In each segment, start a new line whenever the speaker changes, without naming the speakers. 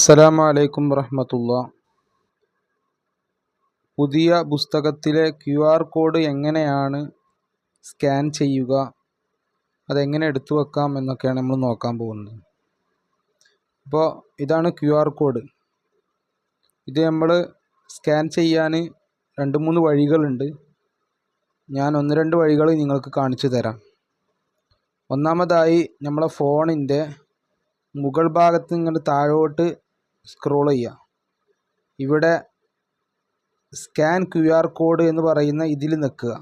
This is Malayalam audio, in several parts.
അസ്സലാമു അലൈക്കും വറഹമത്തുള്ള. പുതിയ പുസ്തകത്തിലെ ക്യു ആർ കോഡ് എങ്ങനെയാണ് സ്കാൻ ചെയ്യുക അതെങ്ങനെ എടുത്തു വെക്കാം എന്നൊക്കെയാണ് നമ്മൾ നോക്കാൻ പോകുന്നത്. അപ്പോൾ ഇതാണ് ക്യു ആർ കോഡ്. ഇത് നമ്മൾ സ്കാൻ ചെയ്യാൻ രണ്ട് മൂന്ന് വഴികളുണ്ട്. ഞാൻ ഒന്ന് രണ്ട് വഴികൾ നിങ്ങൾക്ക് കാണിച്ചു തരാം. ഒന്നാമതായി നമ്മളെ ഫോണിന്റെ മുകൾ ഭാഗത്ത് നിങ്ങൾ താഴോട്ട് സ്ക്രോൾ ചെയ്യുക ഇവിടെ സ്കാൻ ക്യു ആർ കോഡ് എന്ന് പറയുന്ന ഇതിൽ നിൽക്കുക.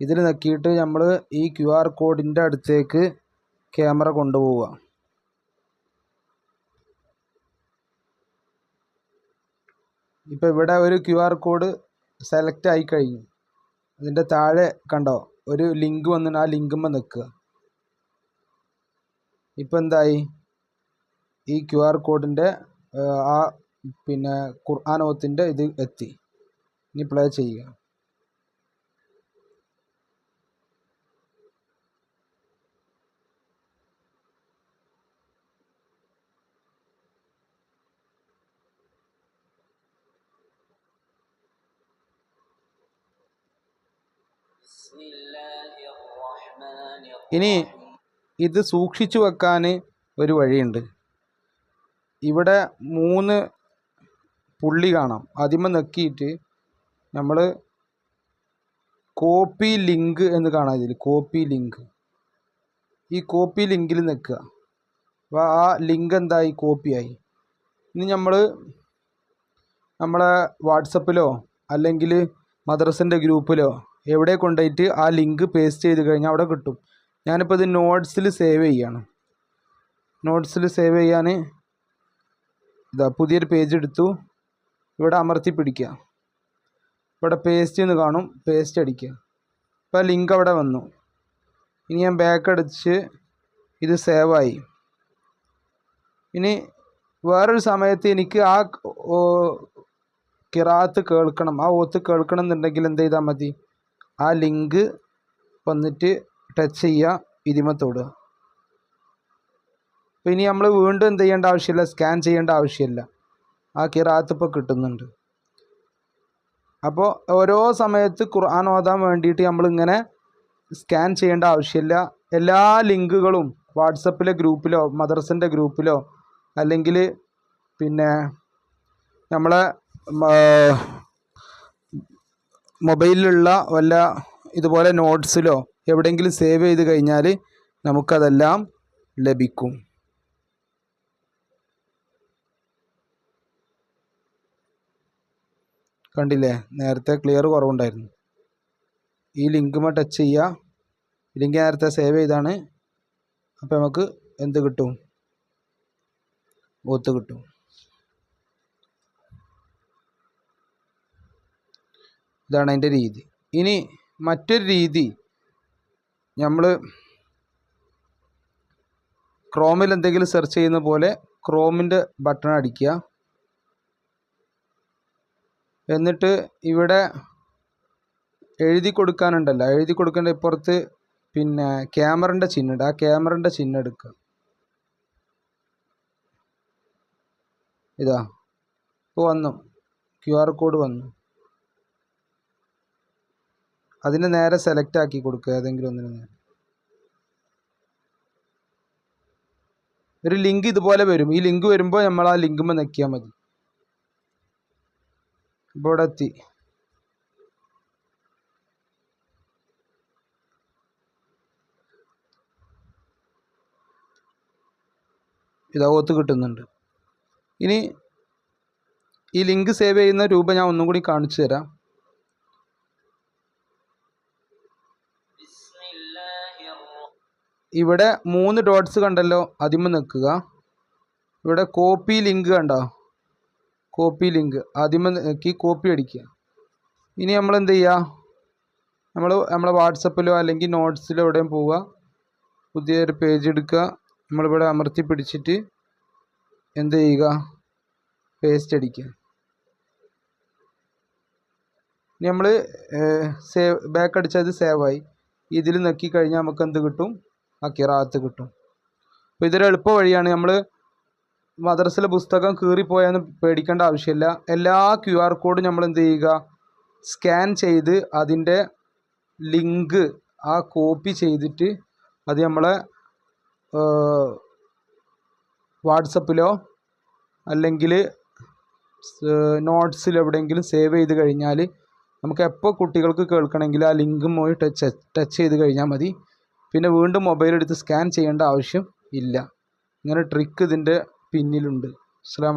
ഇതിൽ നിൽക്കിയിട്ട് നമ്മൾ ഈ ക്യു ആർ കോഡിന്റെ അടുത്തേക്ക് ക്യാമറ കൊണ്ടുപോവുക. ഇപ്പോൾ ഇവിടെ ഒരു ക്യു ആർ കോഡ് സെലക്ട് ആയി കഴിഞ്ഞു. അതിന്റെ താഴെ കണ്ടോ ഒരു ലിങ്ക് വന്നിട്ട് ആ ലിങ്കുമ്മ നിൽക്കുക. ഇപ്പോൾ എന്തായി? ഈ ക്യു ആർ കോഡിന്റെ ആ പിന്നെ ഖുർആൻ ഓത്തിന്റെ ഇത് എത്തി. ഇനി പ്ലേ ചെയ്യുക. ഇനി ഇത് സൂക്ഷിച്ചു വെക്കാൻ ഒരു വഴിയുണ്ട്. ഇവിടെ മൂന്ന് പുള്ളി കാണാം. അതിമ നെക്കിയിട്ട് നമ്മൾ കോപ്പി ലിങ്ക് എന്ന് കാണാം ഇതിൽ കോപ്പി ലിങ്ക്. ഈ കോപ്പി ലിങ്കിൽ നിൽക്കുക അപ്പോൾ ആ ലിങ്ക് എന്തായി? കോപ്പിയായി ഇനി നമ്മൾ നമ്മളെ വാട്സപ്പിലോ അല്ലെങ്കിൽ മദ്രസിന്റെ ഗ്രൂപ്പിലോ എവിടെ കൊണ്ടുപോയിട്ട് ആ ലിങ്ക് പേസ്റ്റ് ചെയ്ത് കഴിഞ്ഞാൽ അവിടെ കിട്ടും. ഞാനിപ്പോൾ ഇത് നോട്ട്സിൽ സേവ് ചെയ്യാണ്. നോട്ട്സിൽ സേവ് ചെയ്യാൻ ഇതാ പുതിയൊരു പേജ് എടുത്തു. ഇവിടെ അമർത്തി പിടിക്കുക. ഇവിടെ പേസ്റ്റ് എന്ന് കാണും. പേസ്റ്റ് അടിക്കുക. ഇപ്പോൾ ലിങ്ക് അവിടെ വന്നു. ഇനി ഞാൻ ബാക്ക് അടിച്ച് ഇത് സേവായി ഇനി വേറൊരു സമയത്ത് എനിക്ക് ആ കിറാത്ത് കേൾക്കണം. ആ ഓത്ത് കേൾക്കണം എന്നുണ്ടെങ്കിൽ എന്ത് ചെയ്താൽ മതി? ആ ലിങ്ക് വന്നിട്ട് ടച്ച് ചെയ്യുക ഇതിമ തൊടുക. അപ്പോൾ ഇനി നമ്മൾ വീണ്ടും എന്ത് ചെയ്യേണ്ട ആവശ്യമില്ല സ്കാൻ ചെയ്യേണ്ട ആവശ്യമില്ല. ആ കിറാത്ത് ഇപ്പോൾ കിട്ടുന്നുണ്ട്. അപ്പോൾ ഓരോ സമയത്ത് ഖുർആൻ ഓതാൻ വേണ്ടിയിട്ട് നമ്മളിങ്ങനെ സ്കാൻ ചെയ്യേണ്ട ആവശ്യമില്ല. എല്ലാ ലിങ്കുകളും വാട്സപ്പിലെ ഗ്രൂപ്പിലോ മദർസിന്റെ ഗ്രൂപ്പിലോ അല്ലെങ്കിൽ പിന്നെ നമ്മളെ മൊബൈലിലുള്ള വല്ല ഇതുപോലെ നോട്ട്സിലോ എവിടെയെങ്കിലും സേവ് ചെയ്ത് കഴിഞ്ഞാൽ നമുക്കതെല്ലാം ലഭിക്കും. കണ്ടില്ലേ? നേരത്തെ ക്ലിയർ കുറവുണ്ടായിരുന്നു. ഈ ലിങ്കുമ ടച്ച് ചെയ്യുക ലിങ്ക് നേരത്തെ സേവ് ചെയ്താണ്. അപ്പോൾ നമുക്ക് എന്ത് കിട്ടും? ഒത്ത് കിട്ടും. ഇതാണ് അതിന്റെ രീതി. ഇനി മറ്റൊരു രീതി നമ്മൾ ക്രോമിൽ എന്തെങ്കിലും സെർച്ച് ചെയ്യുന്ന പോലെ ക്രോമിന്റെ ബട്ടൺ അടിക്കുക. എന്നിട്ട് ഇവിടെ എഴുതി കൊടുക്കാനുണ്ടല്ലോ. എഴുതി കൊടുക്കേണ്ട ഇപ്പുറത്ത് പിന്നെ ക്യാമറന്റെ ചിഹ്നമുണ്ട്. ആ ക്യാമറന്റെ ചിഹ്നം എടുക്കുക. ഇതാ. ഇപ്പോൾ വന്നു. ക്യു ആർ കോഡ് വന്നു. അതിന് നേരെ സെലക്ട് ആക്കി കൊടുക്കുക. ഏതെങ്കിലും ഒന്നിന് നേരെ. ഒരു ലിങ്ക് ഇതുപോലെ വരും. ഈ ലിങ്ക് വരുമ്പോൾ നമ്മൾ ആ ലിങ്കുമ്പോൾ ഞെക്കിയാൽ മതി. ഇവിടെത്തി. ഇതകത്ത് കിട്ടുന്നുണ്ട്. ഇനി ഈ ലിങ്ക് സേവ് ചെയ്യുന്ന രൂപ ഞാൻ ഒന്നും കൂടി കാണിച്ചു തരാം. ഇവിടെ മൂന്ന് ഡോട്ട്സ് കണ്ടല്ലോ അതിമ നിൽക്കുക. ഇവിടെ കോപ്പി ലിങ്ക് കണ്ടോ? കോപ്പി ലിങ്ക് ആദ്യമേ നോക്കി കോപ്പി അടിക്കുക. ഇനി നമ്മൾ എന്ത് ചെയ്യുക നമ്മൾ നമ്മളെ വാട്സപ്പിലോ അല്ലെങ്കിൽ നോട്ട്സിലോ എവിടെയും പോവുക. പുതിയൊരു പേജ് എടുക്കുക. നമ്മളിവിടെ അമർത്തി പിടിച്ചിട്ട് എന്ത് ചെയ്യുക? പേസ്റ്റ് അടിക്കുക. ഇനി നമ്മൾ സേവ് ബാക്ക് അടിച്ചത് സേവായി ഇതിൽ നോക്കി കഴിഞ്ഞാൽ നമുക്ക് എന്ത് കിട്ടും? ആ കിറാത്ത് കിട്ടും. അപ്പോൾ ഇതൊരു എളുപ്പ വഴിയാണ്. നമ്മൾ മദ്രസയിലെ പുസ്തകം കീറിപ്പോയെന്ന് പേടിക്കേണ്ട ആവശ്യമില്ല. എല്ലാ ക്യു ആർ കോഡും നമ്മൾ എന്ത് ചെയ്യുക? സ്കാൻ ചെയ്ത് അതിന്റെ ലിങ്ക് ആ കോപ്പി ചെയ്തിട്ട് അത് നമ്മളെ വാട്സപ്പിലോ അല്ലെങ്കിൽ നോട്ട്സിൽ എവിടെയെങ്കിലും സേവ് ചെയ്ത് കഴിഞ്ഞാൽ നമുക്ക് എപ്പോൾ കുട്ടികൾക്ക് കേൾക്കണമെങ്കിൽ ആ ലിങ്കും പോയി ടച്ച് ടച്ച് ചെയ്ത് കഴിഞ്ഞാൽ മതി. പിന്നെ വീണ്ടും മൊബൈൽ എടുത്ത് സ്കാൻ ചെയ്യേണ്ട ആവശ്യം ഇല്ല. ഇങ്ങനെ ട്രിക്ക് ഇതിന്റെ പിന്നിലുണ്ട്. അസ്സലാമു